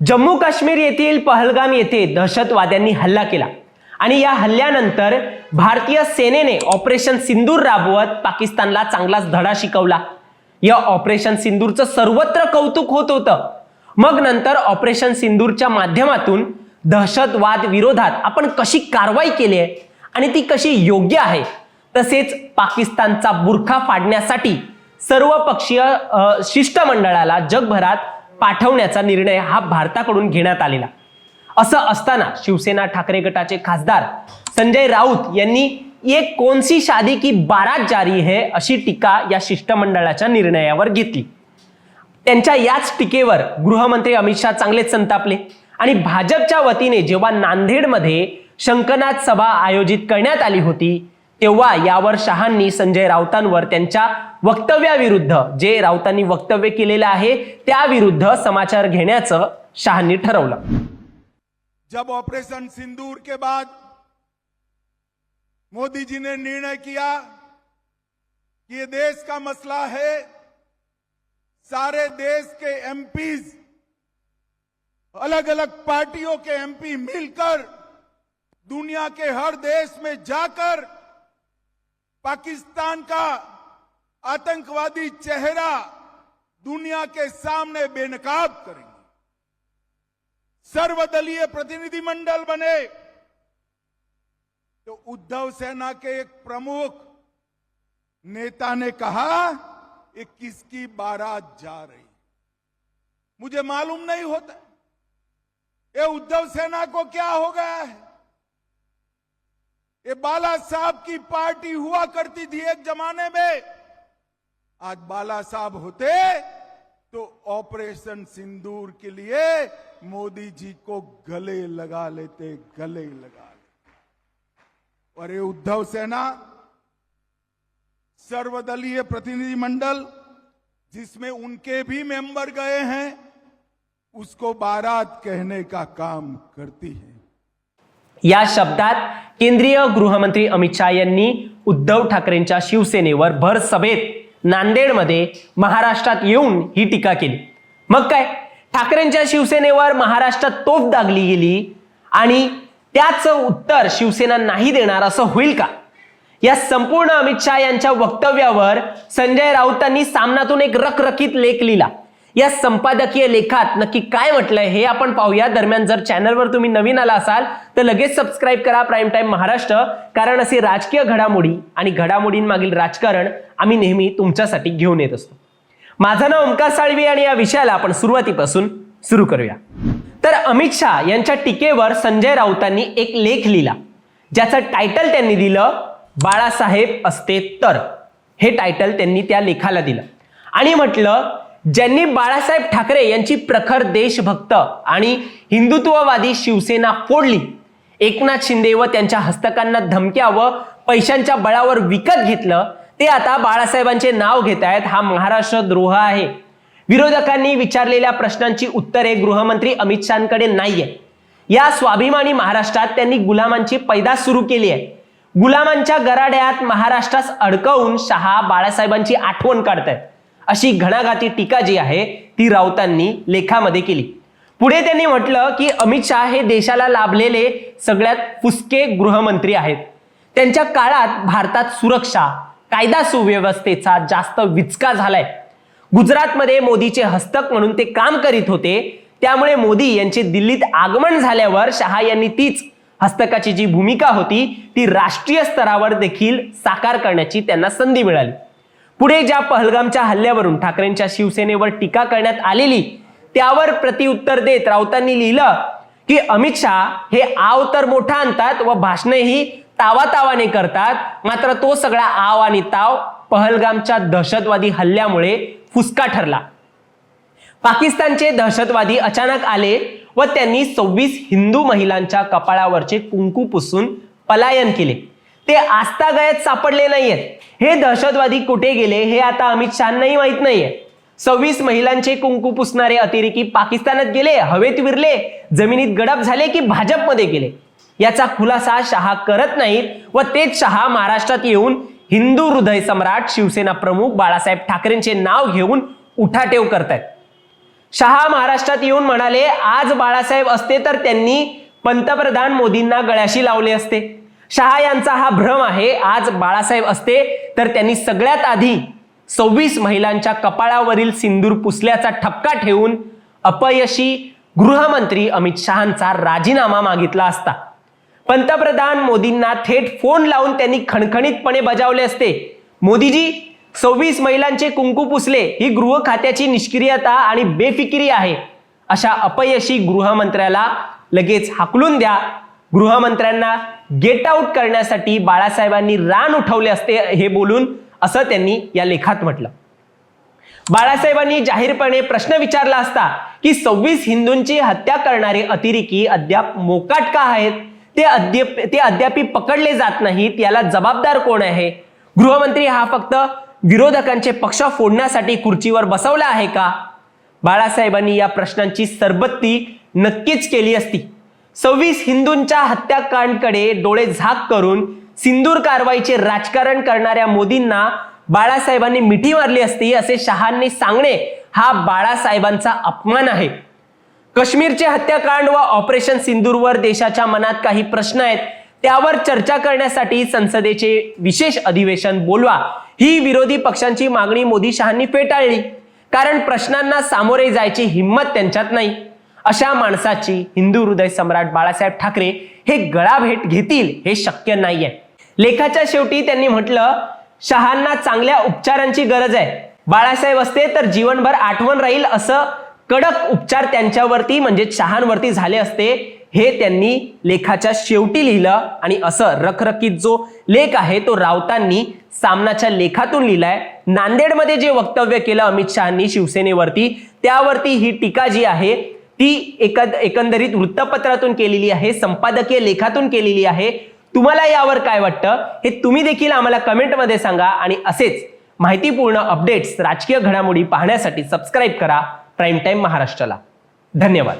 जम्मू काश्मीर येथील पहलगाम येथे दहशतवाद्यांनी हल्ला केला. आणि या हल्ल्यानंतर भारतीय सेनेने ऑपरेशन सिंदूर राबवत पाकिस्तानला चांगलाच धडा शिकवला. या ऑपरेशन सिंदूरचं सर्वत्र कौतुक होत होतं. मग नंतर ऑपरेशन सिंदूरच्या माध्यमातून दहशतवाद विरोधात आपण कशी कारवाई केली आहे आणि ती कशी योग्य आहे तसेच पाकिस्तानचा बुरखा फाडण्यासाठी सर्वपक्षीय शिष्टमंडळाला जगभरात पाठवण्याचा निर्णय हा भारताकडून घेण्यात आलेला. असं असताना शिवसेना ठाकरे गटाचे खासदार संजय राऊत यांनी एक कोणसी शादी की बारात जारी है अशी टीका या शिष्टमंडळाच्या निर्णयावर घेतली. त्यांच्या याच टीकेवर गृहमंत्री अमित शहा चांगलेच संतापले आणि भाजपच्या वतीने जेव्हा नांदेडमध्ये शंकनाथ सभा आयोजित करण्यात आली होती तेव्हा यावर शहांनी संजय राऊतांवर त्यांच्या वक्तव्याविरुद्ध जे राऊतांनी वक्तव्य केलेलं आहे त्याविरुद्ध समाचार घेण्याचं शहांनी ठरवलं. जब ऑपरेशन सिंदूर के बाद मोदी जी ने निर्णय किया कि ये देश का मसला है सारे देश के एमपीज अलग अलग पार्टियों के एमपी मिलकर दुनिया के हर देश में जाकर पाकिस्तान का आतंकवादी चेहरा दुनिया के सामने बेनकाब करेंगे। सर्वदलीय प्रतिनिधिमंडल बने। तो उद्धव सेना के एक प्रमुख नेता ने कहा ये किसकी बारात जा रही मुझे मालूम नहीं होता। ये उद्धव सेना को क्या हो गया है? बाला साहब की पार्टी हुआ करती थी एक जमाने में। आज बाला साहब होते तो ऑपरेशन सिंदूर के लिए मोदी जी को गले लगा लेते, गले लगा लेते। और ये उद्धव सेना, सर्वदलीय प्रतिनिधिमंडल, जिसमें उनके भी मेंबर गए हैं, उसको बारात कहने का काम करती है। या शब्दात केंद्रीय गृहमंत्री अमित शहा यांनी उद्धव ठाकरेंच्या शिवसेनेवर भर सभेत नांदेडमध्ये महाराष्ट्रात येऊन ही टीका केली. मग काय? ठाकरेंच्या शिवसेनेवर महाराष्ट्रात तोफ दागली गेली आणि त्याच उत्तर शिवसेना नाही देणार असं होईल का? या संपूर्ण अमित शहा यांच्या वक्तव्यावर संजय राऊतांनी सामनातून एक रखरखीत लेख लिहिला. या संपादकीय लेखात नक्की काय म्हटलंय हे आपण पाहूया. दरम्यान जर चॅनलवर तुम्ही नवीन आला असाल तर लगेच सबस्क्राईब करा प्राईम टाईम महाराष्ट्र कारण असे राजकीय घडामोडी आणि घडामोडींमागील राजकारण आम्ही नेहमी तुमच्यासाठी घेऊन येत असतो. माझं नाव ओमकार साळवी आणि या विषयाला आपण सुरुवातीपासून सुरू करूया. तर अमित शहा यांच्या टीकेवर संजय राऊतांनी एक लेख लिहिला ज्याचं टायटल त्यांनी दिलं बाळासाहेब असते तर. हे टायटल त्यांनी त्या लेखाला दिलं. आणि म्हटलं ज्यांनी बाळासाहेब ठाकरे यांची प्रखर देशभक्त आणि हिंदुत्ववादी शिवसेना फोडली. एकनाथ शिंदे व त्यांच्या हस्तकांना धमक्या व पैशांच्या बळावर विकत घेतलं ते आता बाळासाहेबांचे नाव घेत आहेत. हा महाराष्ट्र द्रोह आहे. विरोधकांनी विचारलेल्या प्रश्नांची उत्तरे गृहमंत्री अमित शहाकडे नाहीये. या स्वाभिमानी महाराष्ट्रात त्यांनी गुलामांची पैदास सुरू केली आहे. गुलामांच्या गराड्यात महाराष्ट्रास अडकवून शहा बाळासाहेबांची आठवण काढतायत. अशी घणाघाती टीका जी आहे ती राऊतांनी लेखामध्ये केली. पुढे त्यांनी म्हटलं की अमित शहा हे देशाला लाभलेले सगळ्यात फुसके गृहमंत्री आहेत. त्यांच्या काळात भारतात सुरक्षा कायदा सुव्यवस्थेचा जास्त विचका झालाय. गुजरातमध्ये मोदीचे हस्तक म्हणून ते काम करीत होते त्यामुळे मोदी यांचे दिल्लीत आगमन झाल्यावर शहा यांनी तीच हस्तकाची जी भूमिका होती ती राष्ट्रीय स्तरावर देखील साकार करण्याची त्यांना संधी मिळाली. पुढे ज्या पहलगामच्या हल्ल्यावरून ठाकरेंच्या शिवसेनेवर टीका करण्यात आलेली त्यावर प्रतिउत्तर देत राऊतांनी लिहिलं की अमित शहा हे आव तर मोठा आणतात व भाषणही तावातावाने करतात मात्र तो सगळा आव आणि ताव पहलगामच्या दहशतवादी हल्ल्यामुळे फुसका ठरला. पाकिस्तानचे दहशतवादी अचानक आले व त्यांनी सव्वीस हिंदू महिलांच्या कपाळावरचे कुंकू पुसून पलायन केले. ते आस्थागयात सापडले नाहीयेत. हे दहशतवादी कुठे गेले हे आता अमित शहानाही माहीत नाहीये. सव्वीस महिलांचे कुंकू पुसणारे अतिरेकी पाकिस्तानात गेले हवेत विरले जमिनीत गडप झाले की भाजपमध्ये गेले. याचा खुलासा शहा करत नाहीत व तेच शहा महाराष्ट्रात येऊन हिंदू हृदय सम्राट शिवसेना प्रमुख बाळासाहेब ठाकरेंचे नाव घेऊन उठाटेव करतायत. शहा महाराष्ट्रात येऊन म्हणाले आज बाळासाहेब असते तर त्यांनी पंतप्रधान मोदींना गळ्याशी लावले असते. शहा यांचा हा भ्रम आहे. आज बाळासाहेब असते तर त्यांनी सगळ्यात आधी सव्वीस महिलांच्या कपाळावरील सिंदूर पुसल्याचा ठपका ठेवून अपयशी गृहमंत्री अमित शहांचा राजीनामा मागितला असता. पंतप्रधान मोदींना थेट फोन लावून त्यांनी खणखणीतपणे बजावले असते. मोदीजी सव्वीस महिलांचे कुंकू पुसले ही गृह खात्याची निष्क्रियता आणि बेफिकिरी आहे. अशा अपयशी गृहमंत्र्याला लगेच हाकलून द्या. गृहमंत्र्यांना गेट आउट करण्यासाठी बाळासाहेबांनी रान उठवले असते हे बोलून असं त्यांनी या लेखात म्हटलं. बाळासाहेबांनी जाहीरपणे प्रश्न विचारला असता की सव्वीस हिंदूंची हत्या करणारे अतिरेकी अद्याप मोकाट का आहेत. ते अद्याप ते अद्यापी पकडले जात नाहीत याला जबाबदार कोण आहे? गृहमंत्री हा फक्त विरोधकांचे पक्ष फोडण्यासाठी खुर्चीवर बसवला आहे का? बाळासाहेबांनी या प्रश्नांची सरबत्ती नक्कीच केली असती. सव्वीस हिंदूंच्या हत्याकांडकडे डोळे झाक करून सिंदूर कारवाईचे राजकारण करणाऱ्या मोदींना बाळासाहेबांनी मिठी मारली असती असे शहांनी सांगणे हा बाळासाहेबांचा अपमान आहे. काश्मीरचे हत्याकांड व ऑपरेशन सिंदूरवर देशाच्या मनात काही प्रश्न आहेत त्यावर चर्चा करण्यासाठी संसदेचे विशेष अधिवेशन बोलवा. ही विरोधी पक्षांची मागणी मोदी शहांनी फेटाळली कारण प्रश्नांना सामोरे जायची हिंमत त्यांच्यात नाही. अशा माणसाची हिंदू हृदय सम्राट बाळासाहेब ठाकरे हे गळाभेट घेतील हे शक्य नाहीये. लेखाच्या शेवटी त्यांनी म्हटलं शहांना चांगल्या उपचारांची गरज आहे. बाळासाहेब असते तर जीवनभर आठवण राहील असं कडक उपचार त्यांच्यावरती म्हणजे शहांवरती झाले असते हे त्यांनी लेखाच्या शेवटी लिहिलं आणि असं रखरखीत जो लेख आहे तो राऊतांनी सामनाच्या लेखातून लिहिलाय. नांदेडमध्ये जे वक्तव्य केलं अमित शहांनी शिवसेनेवरती त्यावरती ही टीका जी आहे ती एक एकंदरीत वृत्तपत्रातून केलेली आहे संपादकीय लेखातून केलेली आहे. तुम्हाला यावर काय वाटतं? हे तुम्ही देखील आम्हाला कमेंटमध्ये सांगा आणि असेच माहितीपूर्ण अपडेट्स राजकीय घडामोडी पाहण्यासाठी सबस्क्राईब करा. प्राईम टाईम महाराष्ट्राला. धन्यवाद.